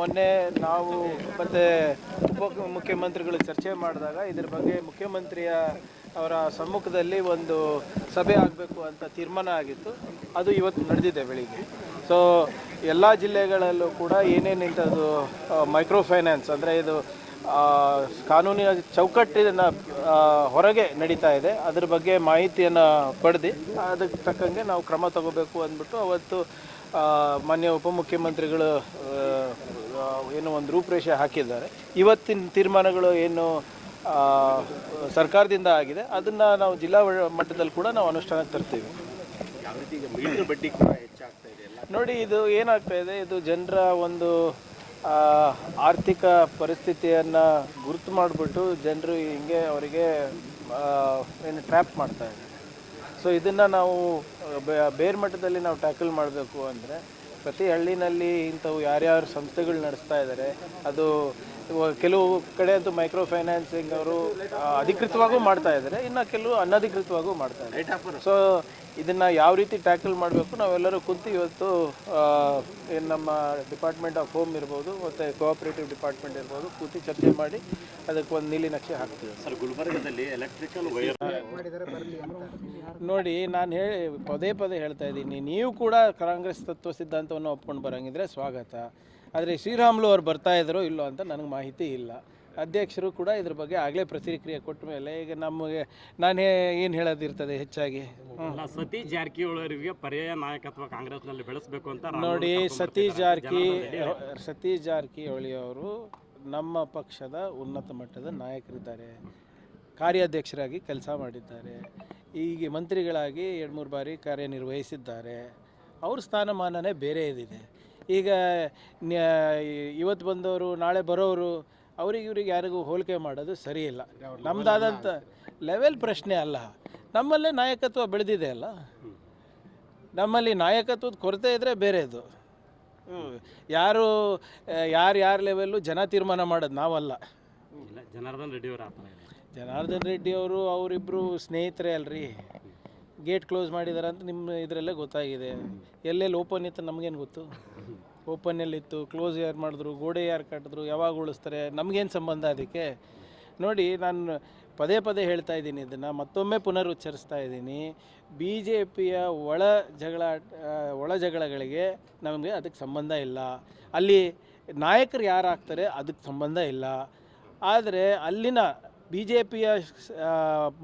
ಮೊನ್ನೆ ನಾವು ಮತ್ತು ಉಪ ಮುಖ್ಯಮಂತ್ರಿಗಳು ಚರ್ಚೆ ಮಾಡಿದಾಗ ಇದ್ರ ಬಗ್ಗೆ ಮುಖ್ಯಮಂತ್ರಿಯ ಅವರ ಸಮ್ಮುಖದಲ್ಲಿ ಒಂದು ಸಭೆ ಆಗಬೇಕು ಅಂತ ತೀರ್ಮಾನ ಆಗಿತ್ತು. ಅದು ಇವತ್ತು ನಡೆದಿದೆ ಬೆಳಿಗ್ಗೆ. ಸೊ ಎಲ್ಲ ಜಿಲ್ಲೆಗಳಲ್ಲೂ ಕೂಡ ಏನೇನು ಇಂಥದ್ದು ಮೈಕ್ರೋ ಫೈನಾನ್ಸ್ ಅಂದರೆ ಇದು ಕಾನೂನಿನ ಚೌಕಟ್ಟಿನ ಹೊರಗೆ ನಡೀತಾ ಇದೆ. ಅದ್ರ ಬಗ್ಗೆ ಮಾಹಿತಿಯನ್ನು ಪಡೆದು ಅದಕ್ಕೆ ತಕ್ಕಂಗೆ ನಾವು ಕ್ರಮ ತಗೋಬೇಕು ಅಂದ್ಬಿಟ್ಟು ಅವತ್ತು ಮಾನ್ಯ ಉಪಮುಖ್ಯಮಂತ್ರಿಗಳು ಏನು ಒಂದು ರೂಪರೇಷೆ ಹಾಕಿದ್ದಾರೆ. ಇವತ್ತಿನ ತೀರ್ಮಾನಗಳು ಏನು ಸರ್ಕಾರದಿಂದ ಆಗಿದೆ. ಅದನ್ನು ನಾವು ಜಿಲ್ಲಾ ಮಟ್ಟದಲ್ಲಿ ಕೂಡ ನಾವು ಅನುಷ್ಠಾನಕ್ಕೆ ತರ್ತೀವಿ. ನೋಡಿ, ಇದು ಏನಾಗ್ತಾ ಇದೆ? ಇದು ಜನರ ಒಂದು ಆರ್ಥಿಕ ಪರಿಸ್ಥಿತಿಯನ್ನು ಗುರುತು ಮಾಡಿಬಿಟ್ಟು ಜನರು ಹಿಂಗೆ ಅವರಿಗೆ ಏನು ಟ್ರ್ಯಾಪ್ ಮಾಡ್ತಾ ಇದ್ದಾರೆ. ಸೊ ಇದನ್ನು ನಾವು ಬೇರೆ ಮಟ್ಟದಲ್ಲಿ ನಾವು ಟ್ಯಾಕಲ್ ಮಾಡಬೇಕು ಅಂದರೆ ಪ್ರತಿ ಹಳ್ಳಿನಲ್ಲಿ ಇಂಥವು ಯಾರ್ಯಾರು ಸಂಸ್ಥೆಗಳು ನಡೆಸ್ತಾ ಇದ್ದಾರೆ ಅದು ಕೆಲವು ಕಡೆ ಅಂತೂ ಮೈಕ್ರೋ ಫೈನಾನ್ಸಿಂಗ್ ಅವರು ಅಧಿಕೃತವಾಗೂ ಮಾಡ್ತಾ ಇದ್ದಾರೆ ಇನ್ನು ಕೆಲವು ಅನಧಿಕೃತವಾಗೂ ಮಾಡ್ತಾ ಇದ್ದಾರೆ. ಸೊ ಇದನ್ನು ಯಾವ ರೀತಿ ಟ್ಯಾಕಲ್ ಮಾಡಬೇಕು ನಾವೆಲ್ಲರೂ ಕುಂತು ಇವತ್ತು ಏನು ನಮ್ಮ ಡಿಪಾರ್ಟ್ಮೆಂಟ್ ಆಫ್ ಹೋಮ್ ಇರ್ಬೋದು ಮತ್ತು ಕೋಆಪರೇಟಿವ್ ಡಿಪಾರ್ಟ್ಮೆಂಟ್ ಇರ್ಬೋದು ಕೂತು ಚರ್ಚೆ ಮಾಡಿ ಅದಕ್ಕೆ ಒಂದು ನೀಲಿ ನಕ್ಷೆ ಹಾಕ್ತೀವಿ. ಸರ್ ಗುಲ್ಬರ್ಗದಲ್ಲಿ ಎಲೆಕ್ಟ್ರಿಕಲ್ ವೈರ್ ನೋಡಿ ನಾನು ಹೇಳಿ ಪದೇ ಪದೇ ಹೇಳ್ತಾ ಇದ್ದೀನಿ ನೀವು ಕೂಡ ಕಾಂಗ್ರೆಸ್ ತತ್ವ ಸಿದ್ಧಾಂತವನ್ನು ಒಪ್ಕೊಂಡು ಬರೋಂಗಿದ್ರೆ ಸ್ವಾಗತ. ಆದರೆ ಶ್ರೀರಾಮುಲು ಅವ್ರು ಬರ್ತಾ ಇದ್ದಾರೋ ಇಲ್ಲೋ ಅಂತ ನನಗೆ ಮಾಹಿತಿ ಇಲ್ಲ. ಅಧ್ಯಕ್ಷರು ಕೂಡ ಇದ್ರ ಬಗ್ಗೆ ಆಗಲೇ ಪ್ರತಿಕ್ರಿಯೆ ಕೊಟ್ಟ ಮೇಲೆ ಈಗ ನಮಗೆ ನಾನು ಏನು ಹೇಳೋದಿರ್ತದೆ ಹೆಚ್ಚಾಗಿ? ಸತೀಶ್ ಜಾರಕಿಹೊಳಿ ಅವರಿಗೆ ಪರ್ಯಾಯ ನಾಯಕತ್ವ ಕಾಂಗ್ರೆಸ್ನಲ್ಲಿ ಬೆಳೆಸಬೇಕು ಅಂತ ನೋಡಿ ಸತೀಶ್ ಜಾರಕಿ ಸತೀಶ್ ಜಾರಕಿಹೊಳಿ ಅವರು ನಮ್ಮ ಪಕ್ಷದ ಉನ್ನತ ಮಟ್ಟದ ನಾಯಕರಿದ್ದಾರೆ. ಕಾರ್ಯಾಧ್ಯಕ್ಷರಾಗಿ ಕೆಲಸ ಮಾಡಿದ್ದಾರೆ. ಈಗ ಮಂತ್ರಿಗಳಾಗಿ ಎರಡು ಮೂರು ಬಾರಿ ಕಾರ್ಯನಿರ್ವಹಿಸಿದ್ದಾರೆ. ಅವ್ರ ಸ್ಥಾನಮಾನನೇ ಬೇರೆ ಇದಿದೆ. ಈಗ ಇವತ್ತು ಬಂದವರು ನಾಳೆ ಬರೋರು ಅವ್ರಿಗೆ ಇವ್ರಿಗೆ ಯಾರಿಗೂ ಹೋಲಿಕೆ ಮಾಡೋದು ಸರಿ ಇಲ್ಲ ನಮ್ಮದಾದಂಥ ಲೆವೆಲ್ ಪ್ರಶ್ನೆ ಅಲ್ಲ. ನಮ್ಮಲ್ಲೇ ನಾಯಕತ್ವ ಬೆಳೆದಿದೆ ಅಲ್ಲ. ನಮ್ಮಲ್ಲಿ ನಾಯಕತ್ವದ ಕೊರತೆ ಇದ್ದರೆ ಬೇರೆದು. ಯಾರು ಯಾರು ಯಾರ ಲೆವೆಲ್ಲು ಜನ ತೀರ್ಮಾನ ಮಾಡೋದು ನಾವಲ್ಲ. ಜನಾರ್ದನ್ ರೆಡ್ಡಿ ಅವರು ಜನಾರ್ದನ್ ರೆಡ್ಡಿ ಅವರು ಅವರಿಬ್ಬರು ಸ್ನೇಹಿತರೇ ಅಲ್ರಿ. ಗೇಟ್ ಕ್ಲೋಸ್ ಮಾಡಿದ್ದಾರೆ ಅಂತ ನಿಮ್ಮ ಇದರಲ್ಲೇ ಗೊತ್ತಾಗಿದೆ. ಎಲ್ಲೆಲ್ಲಿ ಓಪನ್ ಇತ್ತು ನಮಗೇನು ಗೊತ್ತು? ಓಪನ್ ಎಲ್ಲಿತ್ತು ಕ್ಲೋಸ್ ಯಾರು ಮಾಡಿದ್ರು, ಗೋಡೆ ಯಾರು ಕಟ್ಟಿದ್ರು ಯಾವಾಗ ಉಳಿಸ್ತಾರೆ, ನಮಗೇನು ಸಂಬಂಧ ಅದಕ್ಕೆ? ನೋಡಿ, ನಾನು ಪದೇ ಪದೇ ಹೇಳ್ತಾ ಇದ್ದೀನಿ ಇದನ್ನು, ಮತ್ತೊಮ್ಮೆ ಪುನರುಚ್ಚರಿಸ್ತಾ ಇದ್ದೀನಿ. ಬಿ ಜೆ ಪಿಯ ಒಳ ಜಗಳ ಒಳ ಜಗಳಗಳಿಗೆ ನಮಗೆ ಅದಕ್ಕೆ ಸಂಬಂಧ ಇಲ್ಲ. ಅಲ್ಲಿ ನಾಯಕರು ಯಾರು ಆಗ್ತಾರೆ ಅದಕ್ಕೆ ಸಂಬಂಧ ಇಲ್ಲ. ಆದರೆ ಅಲ್ಲಿನ ಬಿ ಜೆ ಪಿಯ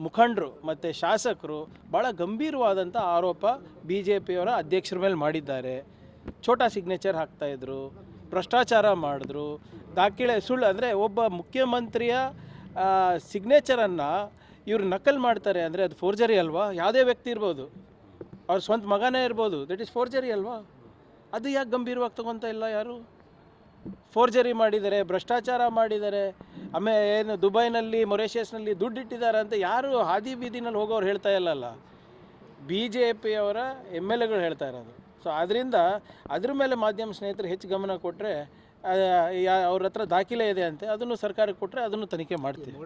ಮುಖಂಡರು ಮತ್ತು ಶಾಸಕರು ಭಾಳ ಗಂಭೀರವಾದಂಥ ಆರೋಪ ಬಿ ಜೆ ಪಿಯವರ ಅಧ್ಯಕ್ಷರ ಮೇಲೆ ಮಾಡಿದ್ದಾರೆ. ಛೋಟಾ ಸಿಗ್ನೇಚರ್ ಹಾಕ್ತಾಯಿದ್ರು ಭ್ರಷ್ಟಾಚಾರ ಮಾಡಿದ್ರು. ದಾಖಲೆ, ಸುಳ್ಳು ಅಂದರೆ ಒಬ್ಬ ಮುಖ್ಯಮಂತ್ರಿಯ ಸಿಗ್ನೇಚರನ್ನು ಇವರು ನಕಲ್ ಮಾಡ್ತಾರೆ ಅಂದರೆ ಅದು ಫೋರ್ಜರಿ ಅಲ್ವಾ? ಯಾವುದೇ ವ್ಯಕ್ತಿ ಇರ್ಬೋದು. ಅವ್ರ ಸ್ವಂತ ಮಗನೇ ಇರ್ಬೋದು. ದಟ್ ಈಸ್ ಫೋರ್ಜರಿ ಅಲ್ವಾ? ಅದು ಯಾಕೆ ಗಂಭೀರವಾಗಿ ತಗೊತಾ ಇಲ್ಲ ಯಾರು? ಫೋರ್ಜರಿ ಮಾಡಿದ್ದಾರೆ ಭ್ರಷ್ಟಾಚಾರ ಮಾಡಿದ್ದಾರೆ ಆಮೇಲೆ ಏನು ದುಬೈನಲ್ಲಿ, ಮೊರೇಷಿಯಸ್ನಲ್ಲಿ ದುಡ್ಡು ಇಟ್ಟಿದ್ದಾರೆ ಅಂತ ಯಾರು ಹಾದಿ ಬೀದಿನಲ್ಲಿ ಹೋಗೋರು ಹೇಳ್ತಾ ಇಲ್ಲಲ್ಲ. ಬಿ ಜೆ ಪಿಯವರ ಎಂ ಎಲ್ ಎಗಳು ಹೇಳ್ತಾ ಇರೋದು. ಸೊ ಅದರಿಂದ ಅದ್ರ ಮೇಲೆ ಮಾಧ್ಯಮ ಸ್ನೇಹಿತರು ಹೆಚ್ಚು ಗಮನ ಕೊಟ್ಟರೆ ಅವ್ರ ಹತ್ರ ದಾಖಲೆ ಇದೆ ಅಂತೆ, ಅದನ್ನು ಸರ್ಕಾರಕ್ಕೆ ಕೊಟ್ಟರೆ ಅದನ್ನು ತನಿಖೆ ಮಾಡ್ತೀವಿ.